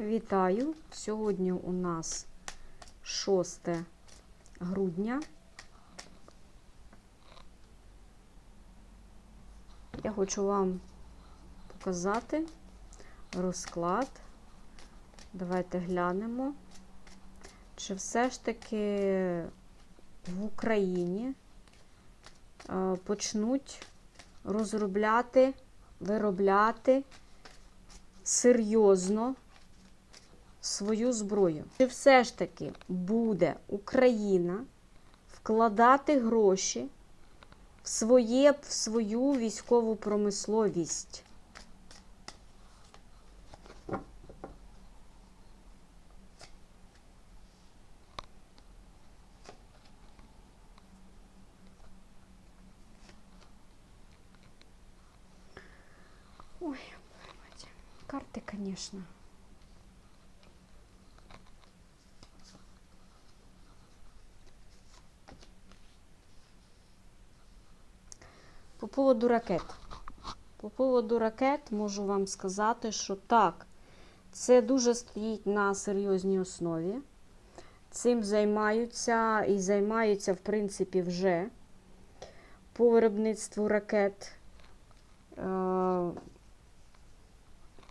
Вітаю! Сьогодні у нас 6 грудня. Я хочу вам показати розклад. Давайте глянемо, чи все ж таки в Україні е, почнуть розробляти, виробляти серйозно свою зброю. Чи все ж таки буде Україна вкладати гроші в, своє, в свою військову промисловість? Ой, карты, конечно. Поводу ракет. По поводу ракет можу вам сказати, що так, це дуже стоїть на серйозній основі. Цим займаються і займаються, в принципі, вже по виробництву ракет. Е,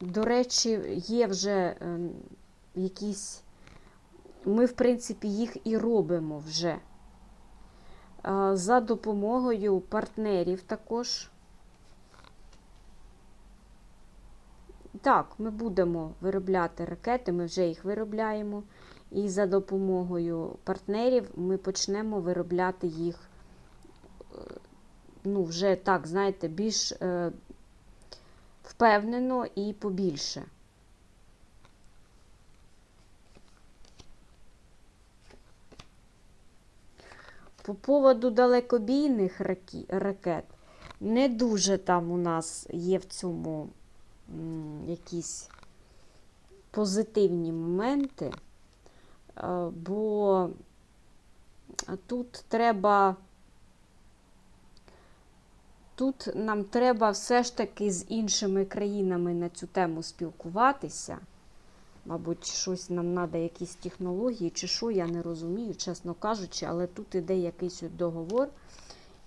До речі, є вже е, якісь. Ми, в принципі, їх і робимо вже. Е, За допомогою партнерів також. Так, ми будемо виробляти ракети, ми вже їх виробляємо. І за допомогою партнерів ми почнемо виробляти їх, е, ну, вже так, знаєте, більш е, впевнено і побільше. По поводу далекобійних ракет, не дуже там у нас є в цьому якісь позитивні моменти, е, бо тут треба. Тут нам треба все ж таки з іншими країнами на цю тему спілкуватися. Мабуть, щось нам треба, якісь технології чи що, я не розумію, чесно кажучи, але тут іде якийсь договор,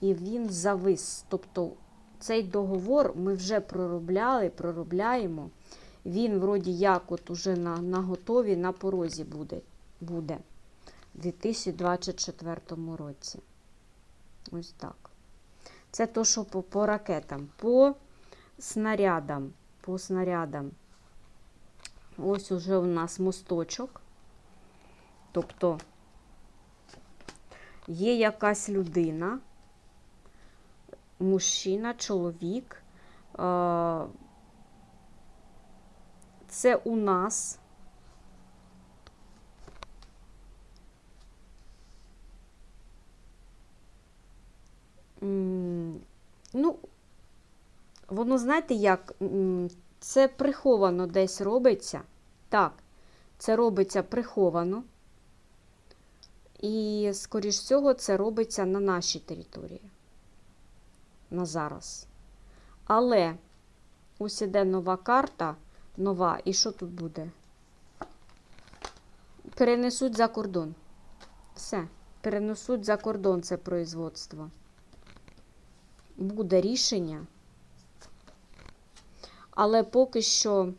і він завис. Тобто цей договор ми вже проробляли, проробляємо. Він, вроді, як от уже на, на готові, на порозі буде, буде в 2024 році. Ось так. Це то, що по, по ракетам, по снарядам, по снарядам. Ось уже у нас мосточок. Тобто є якась людина, мужчина, чоловік. е, Це у нас. Ну, воно, знаєте, як це приховано десь робиться. Так, це робиться приховано. І, скоріш всього, це робиться на нашій території. На зараз. Але ось іде нова карта, нова. І що тут буде? Перенесуть за кордон. Все. Перенесуть за кордон це производство. Буде рішення. Але поки що,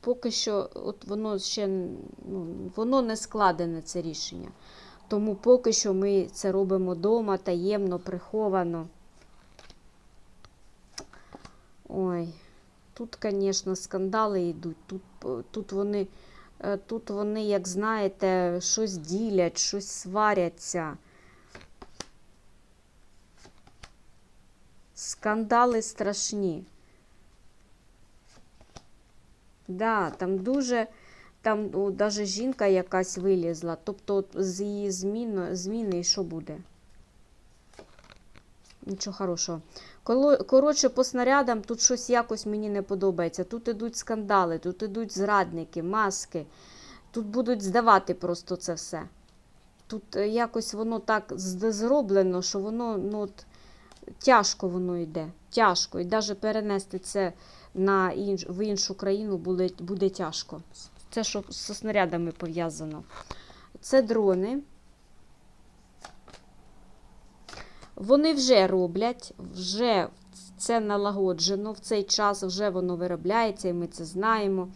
поки що, от воно ще ну, воно не складене це рішення. Тому поки що ми це робимо вдома, таємно, приховано. Ой, тут, звісно, скандали йдуть. Тут, е, тут вони, е, тут вони, як знаєте, щось ділять, щось сваряться. Скандали страшні. Да, там дуже, там даже жінка якась вилізла. Тобто з її зміни, зміни що буде? Нічого хорошого. Коротше, по снарядам тут щось якось мені не подобається. Тут ідуть скандали, тут ідуть зрадники, маски. Тут будуть здавати просто це все. Тут е, якось воно так зроблено, що воно ну, от, тяжко воно йде. Тяжко. І навіть перенести це на інш, в іншу країну буде, буде тяжко. Це що зі снарядами пов'язано. Це дрони. Вони вже роблять, вже це налагоджено, в цей час вже воно виробляється, і ми це знаємо.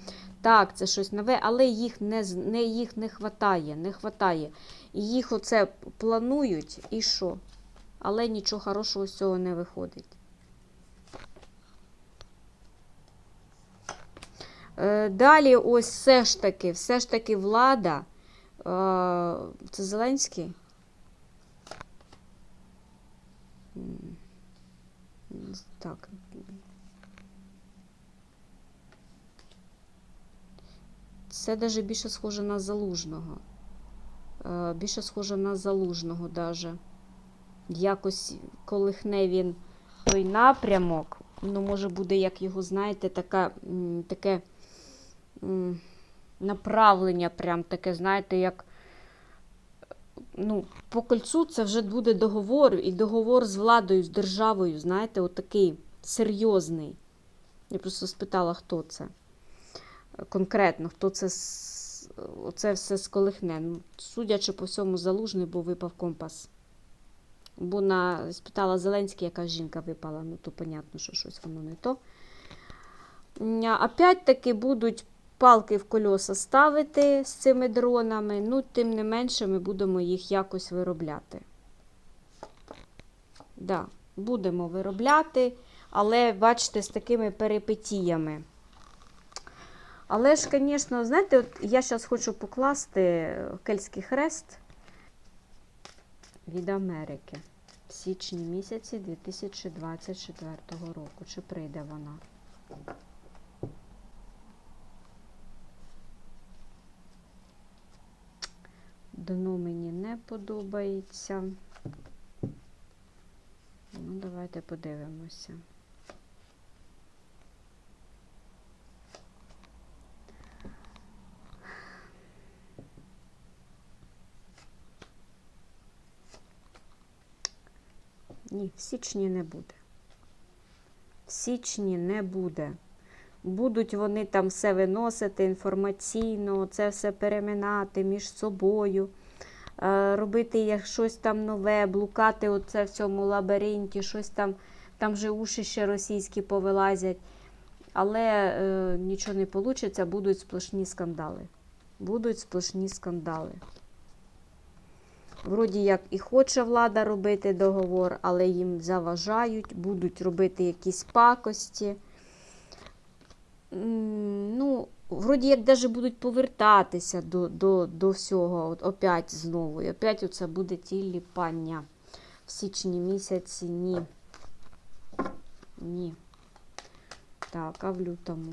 Так, це щось нове, але їх не, не, їх не хватає, не хватає. І їх оце планують, і що? Але нічого хорошого з цього не виходить. Е, Далі, ось все ж таки, все ж таки влада. е, Це Зеленський? Так. Це навіть більше схоже на залужного. Е, Більше схоже на залужного даже. Якось колихне він той напрямок. Ну, може буде, як його, знаєте, така, таке направлення, прям таке, знаєте, як. Ну, по кольцу це вже буде договор, і договор з владою, з державою, знаєте, отакий серйозний. Я просто спитала, хто це. Конкретно, хто це оце все сколихне. Ну, судячи по всьому, залужний, бо випав компас. Бо на, спитала Зеленський, яка жінка випала, ну то понятно, що щось воно не то. Опять-таки будуть палки в кольоса ставити з цими дронами, ну, тим не менше, ми будемо їх якось виробляти. Да, будемо виробляти, але бачите, з такими перипетіями. Але ж, звісно, знаєте, от я зараз хочу покласти Кельтський хрест від Америки в січні місяці 2024 року. Чи прийде вона? Дно мені не подобається. Ну, давайте подивимося. Ні, в січні не буде. В січні не буде. Будуть вони там все виносити інформаційно, це все переминати між собою, е, робити як щось там нове, блукати оце в цьому лабіринті, щось там, там же уші ще російські повилазять. Але е, нічого не вийде, будуть сплошні скандали. Будуть сплошні скандали. Вроді як і хоче влада робити договор, але їм заважають, будуть робити якісь пакості. Ну, вроді як даже будуть повертатися до, до, до всього, от опять знову. І опять оце буде тіліпання. В січні місяці ні. Ні. Так, а в лютому.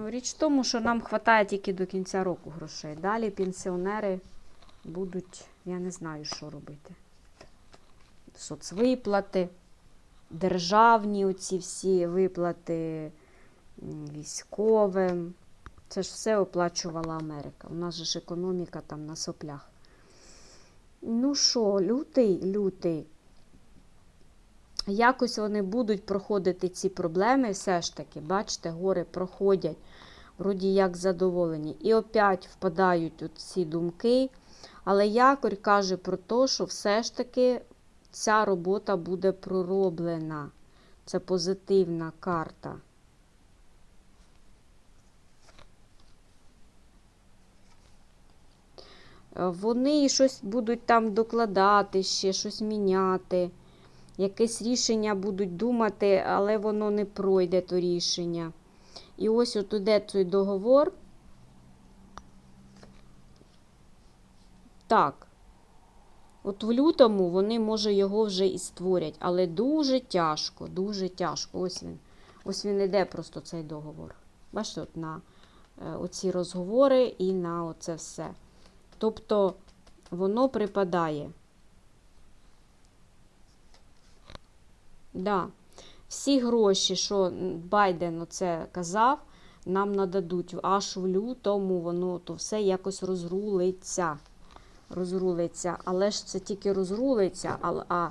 Ну, Річ в тому, що нам вистачає тільки до кінця року грошей. Далі пенсіонери будуть, я не знаю, що робити. Соцвиплати, державні оці всі виплати військовим. Це ж все оплачувала Америка. У нас же ж економіка там на соплях. Ну що, лютий, лютий. Якось вони будуть проходити ці проблеми, все ж таки, бачите, гори проходять, вроді як задоволені. І опять впадають у ці думки. Але якорь каже про те, що все ж таки ця робота буде пророблена. Це позитивна карта. Е, Вони щось будуть там докладати ще, щось міняти якесь рішення будуть думати, але воно не пройде то рішення. І ось от іде цей договор. Так. От в лютому вони, може, його вже і створять, але дуже тяжко, дуже тяжко. Ось він. Ось він іде просто цей договор. Бачите, от на е, оці розговори і на оце все. Тобто воно припадає. Да. Всі гроші, що Байден оце казав, нам нададуть аж в лютому, воно то все якось розрулиться. Розрулиться. Але ж це тільки розрулиться, а, а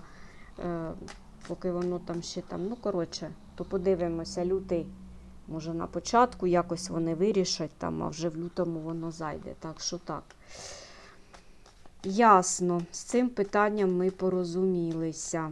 е, поки воно там ще там. Ну, коротше, то подивимося, лютий. Може, на початку якось вони вирішать там, а вже в лютому воно зайде. Так що так. Ясно, з цим питанням ми порозумілися.